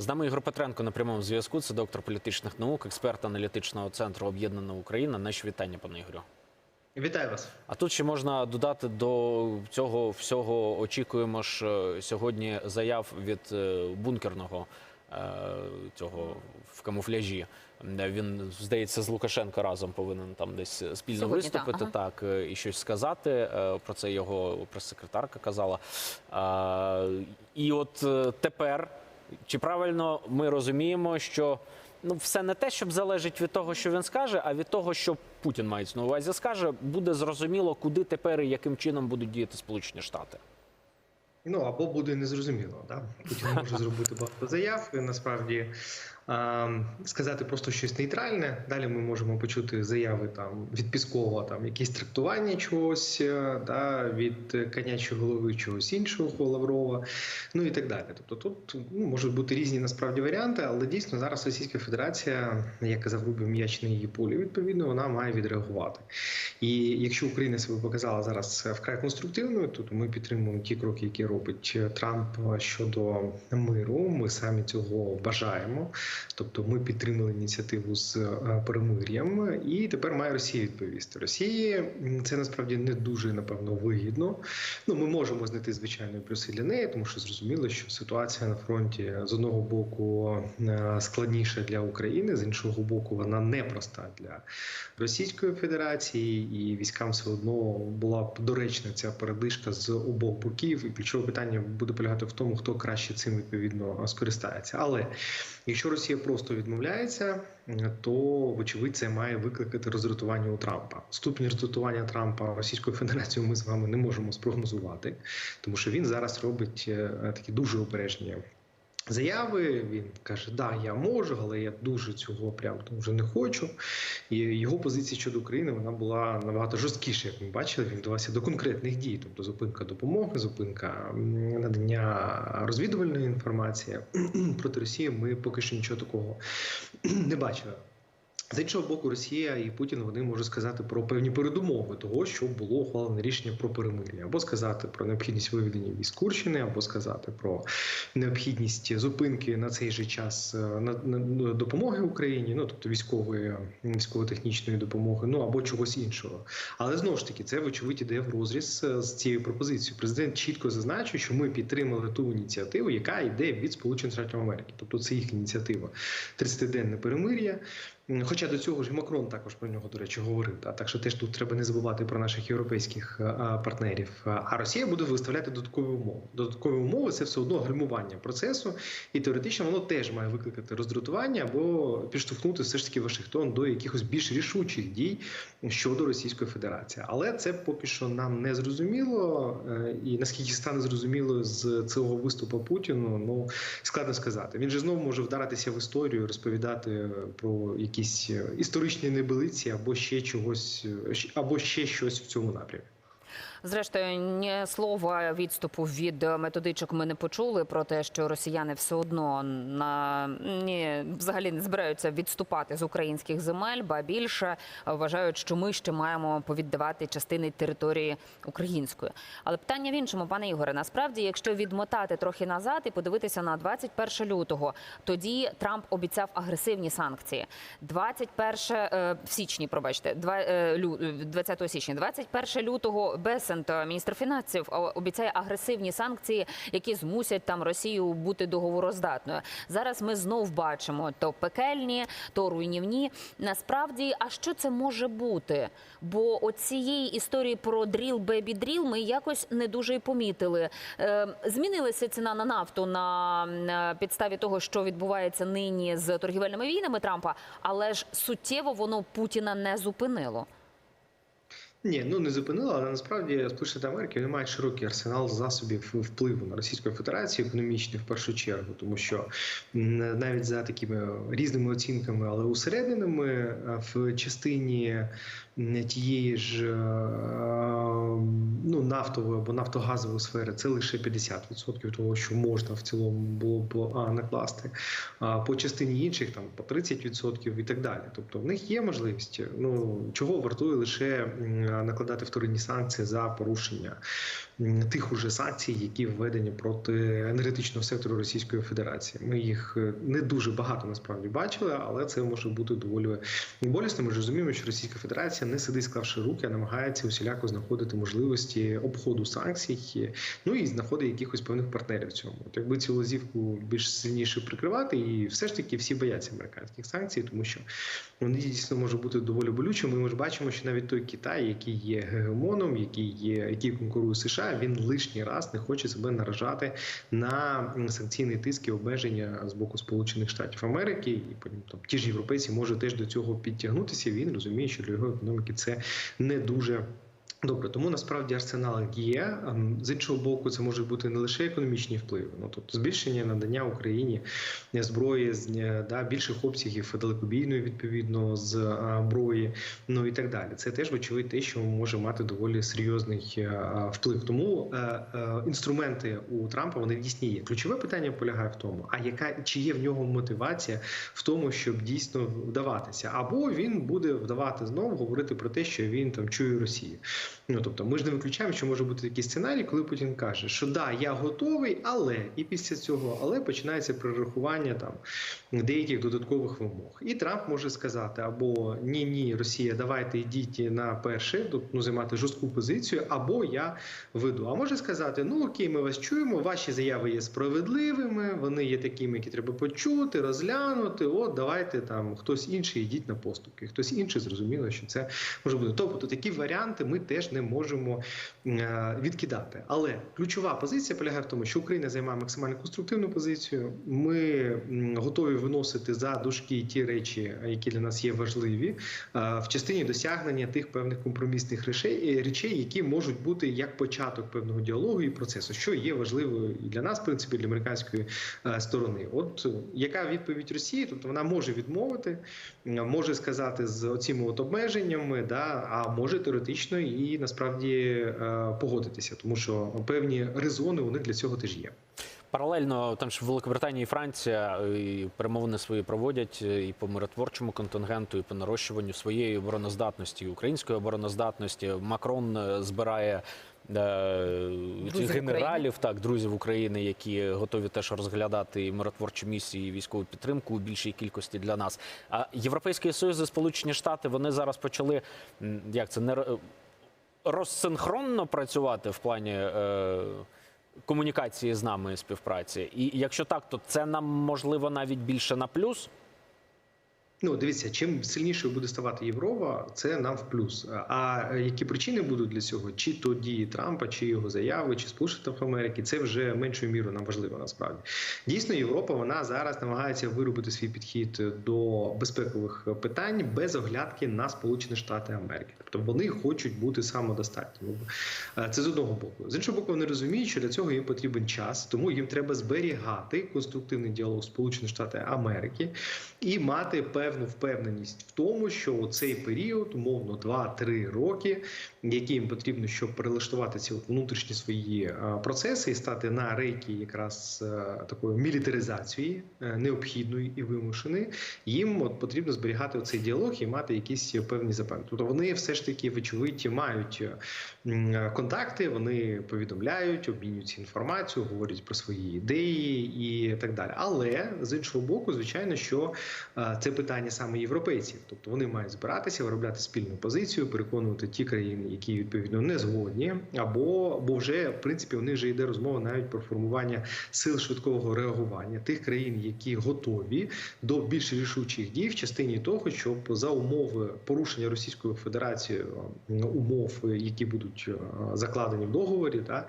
З нами Ігор Петренко на прямому зв'язку. Це доктор політичних наук, експерт аналітичного центру Об'єднана Україна. Наші вітання, пане Ігорю. Вітаю вас. А тут ще можна додати до цього всього. Очікуємо ж е, сьогодні заяв від е, бункерного е, цього в камуфляжі. Він здається з Лукашенка разом повинен там десь спільно Сьогодні, так, виступити, так, е, і щось сказати. Про це його прес-секретарка казала. І от тепер чи правильно ми розуміємо, що ну все не те, щоб залежить від того, що він скаже, а від того, що Путін мається на увазі скаже, буде зрозуміло, куди тепер і яким чином будуть діяти Сполучені Штати. Ну або буде незрозуміло. Да? Путін може зробити багато заяв. Насправді сказати просто щось нейтральне. Далі ми можемо почути заяви там від Піскова, там якісь трактування чогось, е, да, від конячої голови чогось іншого Лаврова, ну і так далі. Тобто тут ну, можуть бути різні насправді варіанти, але дійсно зараз Російська Федерація, як казав Рубів м'яч на її полі, відповідно вона має відреагувати. І якщо Україна себе показала зараз вкрай конструктивною, то ми підтримуємо ті кроки, які робить Трамп щодо миру. Ми самі цього бажаємо. Тобто, ми підтримали ініціативу з е, перемир'ям, і тепер має Росія відповісти. Росії це насправді не дуже напевно вигідно. Ну ми можемо знайти звичайно плюси для неї, тому що зрозуміло, що ситуація на фронті з одного боку е, складніша для України, з іншого боку, вона непроста для Російської Федерації, і військам все одно була б доречна ця передишка з обох боків. І ключове питання буде полягати в тому, хто краще цим відповідно скористається. Але якщо Росія просто відмовляється, то вочевидь це має викликати роздратування у Трампа. Ступінь роздратування Трампа Російською Федерацією ми з вами не можемо спрогнозувати, тому що він зараз робить е, такі дуже обережні. Заяви він каже, да, я можу, але я дуже цього прям дуже не хочу. І його позиція щодо України вона була набагато жорсткіша, як ми бачили. Він вдавався до конкретних дій, тобто зупинка допомоги, зупинка надання розвідувальної інформації проти Росії. Ми поки що нічого такого не бачили. З іншого боку, Росія і Путін вони можуть сказати про певні передумови того, що було ухвалене рішення про перемир'я, або сказати про необхідність виведення військ Курщини, або сказати про необхідність зупинки на цей же час е, на, допомоги Україні, ну тобто військової військово-технічної допомоги, ну або чогось іншого. Але знову ж таки, це вочевидь іде в розріз е, з цією пропозицією. Президент чітко зазначив, що ми підтримали ту ініціативу, яка йде від Сполучених Штатів Америки, тобто це їх ініціатива 30-денне перемир'я. Хоча до цього ж і Макрон також про нього, до речі, говорив. Та так що теж тут треба не забувати про наших європейських е, партнерів. А Росія буде виставляти додаткові умови. Додаткові умови це все одно гальмування процесу, і теоретично воно теж має викликати роздратування або підштовхнути все ж таки Вашингтон до якихось більш рішучих дій щодо Російської Федерації. Але це поки що нам не зрозуміло, е, і наскільки стане зрозуміло з цього виступу Путіну, ну складно сказати. Він же знову може вдаритися в історію, розповідати про якісь е, історичні небилиці або ще чогось, е, або ще щось в цьому напрямі. Зрештою, ні слова відступу від методичок ми не почули про те, що росіяни все одно на ні, взагалі не збираються відступати з українських земель, ба більше вважають, що ми ще маємо повіддавати частини території української. Але питання в іншому, пане Ігоре, насправді, якщо відмотати трохи назад і подивитися на 21 лютого, тоді Трамп обіцяв агресивні санкції. 21 е, в січні, пробачте, два- е, лю- 20 січня, 21 лютого Бесент, е, міністр фінансів, обіцяє агресивні санкції, які змусять там Росію бути договороздатною. Зараз ми знов бачимо то пекельні, то руйнівні. Насправді, а що це може бути? Бо оцієї історії про дріл бебі дріл ми якось не дуже і помітили. Е, змінилася ціна на нафту на, на підставі того, що відбувається нині з торгівельними війнами Трампа, але ж суттєво воно Путіна не зупинило. Ні, ну не зупинила, але насправді Сполучені Америки вони мають широкий арсенал засобів впливу на Російську Федерацію, економічний в першу чергу, тому що навіть за такими різними оцінками, але усерединами е, в частині тієї ж ну нафтової або нафтогазової сфери це лише 50% того, що можна в цілому було б накласти. А по частині інших там по 30% і так далі. Тобто в них є можливість. Ну чого вартує лише накладати вторинні санкції за порушення тих уже санкцій, які введені проти енергетичного сектору Російської Федерації. Ми їх е, не дуже багато насправді бачили, але це може бути доволі болісно. Ми ж розуміємо, що Російська Федерація не сидить, склавши руки, а намагається усіляко знаходити можливості обходу санкцій, ну і знаходить якихось певних партнерів в цьому. От якби цю лазівку більш сильніше прикривати, і все ж таки всі бояться американських санкцій, тому що вони дійсно можуть бути доволі болючими. Ми ж бачимо, що навіть той Китай, який є гегемоном, який є, який конкурує США, він лишній раз не хоче себе наражати на санкційний тиск і обмеження з боку Сполучених Штатів Америки, і потім там ті ж європейці можуть теж до цього підтягнутися. Він розуміє, що для його економіки це не дуже. Добре, тому насправді арсенал є. Ем, З іншого боку, це можуть бути не лише економічні впливи, ну тобто збільшення надання Україні зброї з е, да, більших обсягів далекобійної відповідно е, зброї, ну і так далі. Це теж вочевидь те, що може мати доволі серйозний е, вплив. Тому інструменти у Трампа вони дійсні є. Ключове питання полягає в тому, а яка чи є в нього мотивація в тому, щоб дійсно вдаватися, або він буде вдавати знову говорити про те, що він там чує Росію. Ну тобто, ми ж не виключаємо, що може бути такий сценарій, коли Путін каже, що да, я готовий, але і після цього, але починається перерахування там деяких додаткових вимог. І Трамп може сказати або ні, ні, Росія, давайте йдіть на перше, ну, займати жорстку позицію, або я веду. А може сказати: ну окей, ми вас чуємо, ваші заяви є справедливими, вони є такими, які треба почути, розглянути. От давайте там хтось інший йдіть на поступки, хтось інший зрозуміло, що це може бути. Тобто такі варіанти ми теж не можемо е, відкидати. Але ключова позиція полягає в тому, що Україна займає максимально конструктивну позицію. Ми готові виносити за дужки ті речі, які для нас є важливі, е, в частині досягнення тих певних компромісних речей, е, які можуть бути як початок певного діалогу і процесу, що є важливою і для нас, в принципі, для американської сторони. От яка відповідь Росії? Тобто вона може відмовити, може сказати з оціми от обмеженнями, да, а може теоретично і насправді е, погодитися, тому що певні резони у них для цього теж є. Паралельно там ж Великобританія і Франція е, і перемовини свої проводять е, і по миротворчому контингенту, і по нарощуванню своєї обороноздатності, і української обороноздатності. Макрон збирає. е, Генералів, так, друзів України, які готові теж розглядати і миротворчі місії, і військову підтримку у більшій кількості для нас. А Європейський Союз Сполучені Штати вони зараз почали як це не розсинхронно працювати в плані е, комунікації з нами і співпраці. І якщо так, то це нам можливо навіть більше на плюс. Ну, дивіться, чим сильнішою буде ставати Європа, це нам в плюс. А які причини будуть для цього? Чи то дії Трампа, чи його заяви, чи Сполучених Америки, це вже меншою мірою нам важливо насправді. Дійсно, Європа вона зараз намагається виробити свій підхід до безпекових питань без оглядки на Сполучені Штати Америки. Тобто вони хочуть бути самодостатніми. Е, Це з одного боку. З іншого боку, вони розуміють, що для цього їм потрібен час, тому їм треба зберігати конструктивний діалог Сполучені Штати Америки і мати певну впевненість в тому, що у цей період, умовно 2-3 роки, які їм потрібно, щоб перелаштувати ці внутрішні свої е, процеси і стати на рейки якраз е, такої мілітаризації е, необхідної і вимушеної, їм от потрібно зберігати оцей діалог і мати якісь певні запевнення. Тобто вони все ж таки вочевидь мають контакти, вони повідомляють, обмінюються інформацією, говорять про свої ідеї і так далі. Але з іншого боку, звичайно, що це питання саме європейців, тобто вони мають збиратися, виробляти спільну позицію, переконувати ті країни, які відповідно не згодні, або бо вже в принципі у них вже йде розмова навіть про формування сил швидкого реагування тих країн, які готові до більш рішучих дій в частині того, щоб за умови порушення Російською Федерацією е, умов, які будуть е, закладені в договорі, та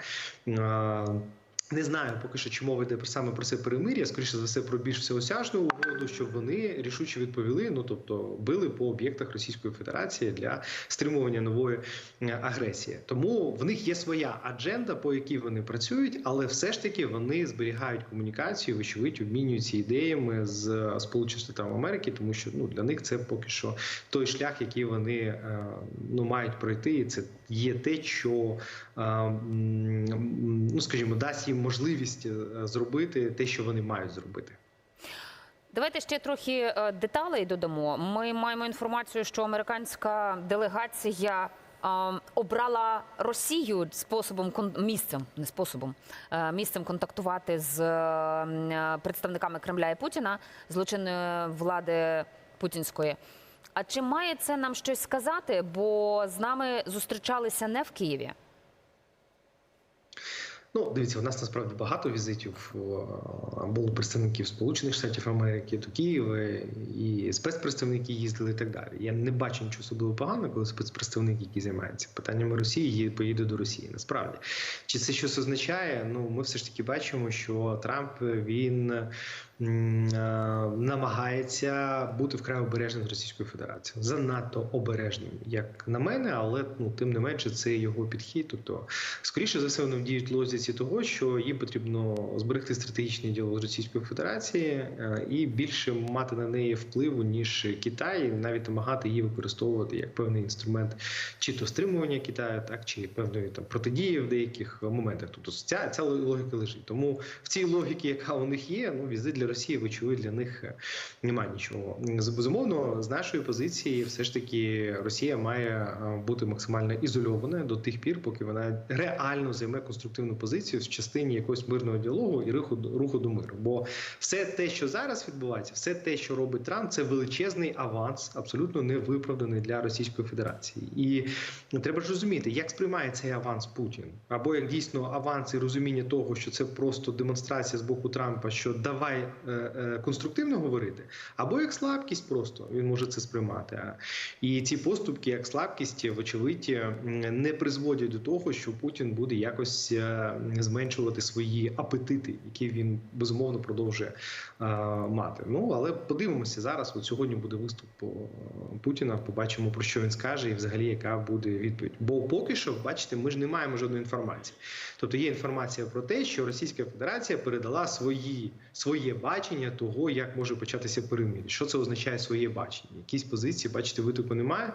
е, не знаю поки що, чи мова йде саме про це перемир'я, скоріше за все про більш всеосяжну угоду, щоб вони рішуче відповіли. Ну тобто били по об'єктах Російської Федерації для стримування нової е, агресії. Тому в них є своя адженда, по якій вони працюють, але все ж таки вони зберігають комунікацію, вочевидь, обмінюються ідеями з Сполучених Штатів Америки, тому що ну для них це поки що той шлях, який вони е, ну мають пройти, і це є те, що е, ну скажімо, дасть їм можливість е, зробити те, що вони мають зробити. Давайте ще трохи е, деталей додамо. Ми маємо інформацію, що американська делегація обрала Росію способом місцем, не способом, е, місцем контактувати з е, представниками Кремля і Путіна, злочинної влади путінської. А чи має це нам щось сказати? Бо з нами зустрічалися не в Києві. Ну, дивіться, у нас насправді багато візитів о, було представників Сполучених Штатів Америки до Києва, і спецпредставники їздили і так далі. Я не бачу нічого особливо поганого, коли спецпредставник, який займається питаннями Росії, поїде до Росії. Насправді, чи це щось означає? Ну, ми все ж таки бачимо, що Трамп він е, намагається бути вкрай обережним з Російською Федерацією. Занадто обережним, як на мене, але ну тим не менше це його підхід. Тобто, скоріше за все, вони діють лозіці того, що їм потрібно зберегти стратегічний діалог з Російською Федерацією е, і більше мати на неї впливу ніж Китай, навіть намагати її використовувати як певний інструмент чи то стримування Китаю, так чи певної там протидії в деяких моментах. Тобто ця, ця логіка лежить. Тому в цій логіці, яка у них є, ну візит для Росії, вочевидь, для них е, немає нічого. Безумовно, з нашої позиції, все ж таки, Росія має е, бути максимально ізольованою до тих пір, поки вона реально займе конструктивну позицію в частині якогось мирного діалогу і руху, руху до миру. Бо все те, що зараз відбувається, все те, що робить Трамп, це величезний аванс, абсолютно невиправданий для Російської Федерації. І треба ж розуміти, як сприймає цей аванс Путін, або як дійсно аванс і розуміння того, що це просто демонстрація з боку Трампа, що давай конструктивно говорити, або як слабкість, просто він може це сприймати. І ці поступки, як слабкість, вочевидь, не призводять до того, що Путін буде якось е, зменшувати свої апетити, які він безумовно продовжує е, мати. Ну але подивимося зараз. От сьогодні буде виступ е, Путіна. Побачимо про що він скаже, і взагалі яка буде відповідь. Бо поки що, бачите, ми ж не маємо жодної інформації. Тобто є інформація про те, що Російська Федерація передала свої своє бачення того, як може початися перемир'я. Що це означає своє бачення? Якісь позиції, бачите, витоку немає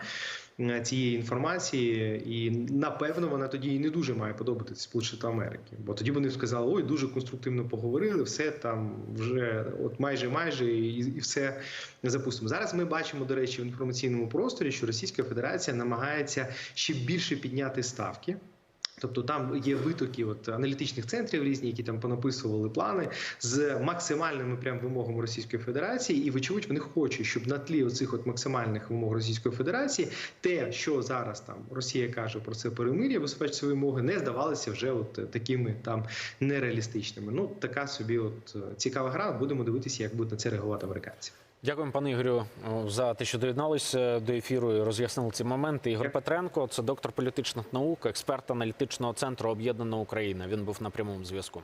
е, цієї інформації, і напевно вона тоді і не дуже має подобатися Сполучених Америки. Бо тоді вони сказали, ой, дуже конструктивно поговорили, все там вже от майже майже і, і все запустимо. Зараз ми бачимо, до речі, в інформаційному просторі, що Російська Федерація намагається ще більше підняти ставки. Тобто там є витоки от аналітичних центрів різні, які там понаписували плани з максимальними прям вимогами Російської Федерації, і вочевидь вони хочуть, щоб на тлі оцих от максимальних вимог Російської Федерації, те, що зараз там Росія каже про це перемир'я, свої вимоги, не здавалися вже от такими там нереалістичними. Ну така собі, от е, цікава гра. Будемо дивитися, як будуть на це реагувати американці. Дякуємо, пане Ігорю, за те, що доєдналися до ефіру і роз'яснили ці моменти. Ігор Петренко, це доктор політичних наук, експерт аналітичного центру Об'єднана Україна. Він був на прямому зв'язку.